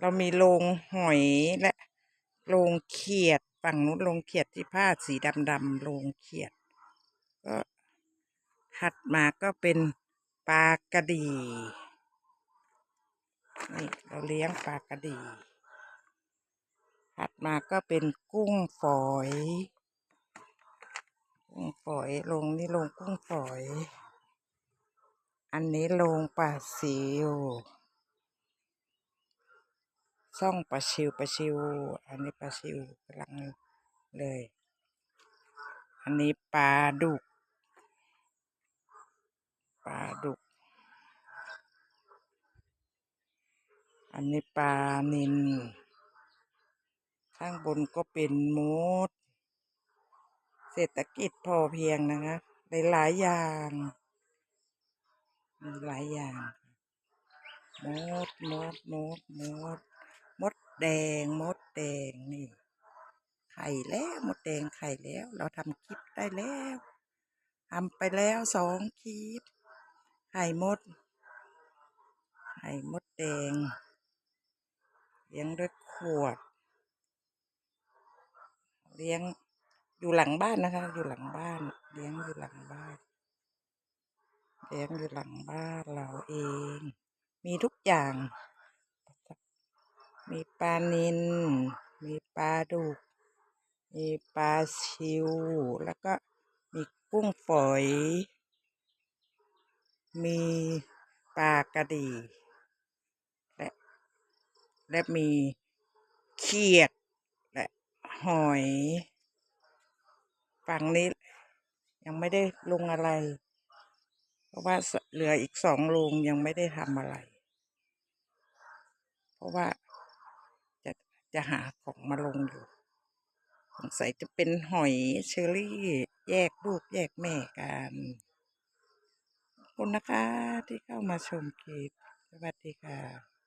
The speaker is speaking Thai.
เรามีโรงหอยและโรงเขียดฝั่งนู้นโรงเขียดที่ผ้าสีดำๆโรงเขียด ก็ถัดมาก็เป็นปลากระดีนี่เราเลี้ยงปลากระดีถัดมาก็เป็นกุ้งฝอย กุ้งฝอยลงนี่ลงกุ้งฝอย อันนี้ลงปลาซิว ซ่องปลาชิวปลาชิว อันนี้ปลาชิวกำลังเลย อันนี้ปลาดุกปลาดุก อันนี้ปลานินข้างบนก็เป็นมด เศรษฐกิจพอเพียงนะคะหลายๆอย่างมีหลายอย่างมดมดมดมด มดแดง มดแดงนี่ ไข่แล้วมดแดงไข่แล้ว เราทำคลิปได้แล้วทำไปแล้วสองคลิป ไข่มด ไข่มดแดงเลี้ยงด้วยขวด เลี้ยงอยู่หลังบ้านนะคะ อยู่หลังบ้าน เลี้ยงอยู่หลังบ้าน เลี้ยงอยู่หลังบ้านเราเอง มีทุกอย่าง มีปลานิลมีปลาดุก มีปลาชิว แล้วก็มีกุ้งฝอย มีปลากระดีและและมีเขียด และหอย ฝั่งนี้ยังไม่ได้ลงอะไร เพราะว่าเหลืออีกสองโรงยังไม่ได้ทำอะไร เพราะว่า จะหาของมาลงอยู่สงสัยจะเป็นหอยเชอรี่ แยกลูกแยกแม่กันขอบคุณนะคะที่เข้ามาชมคลิปสวัสดีค่ะ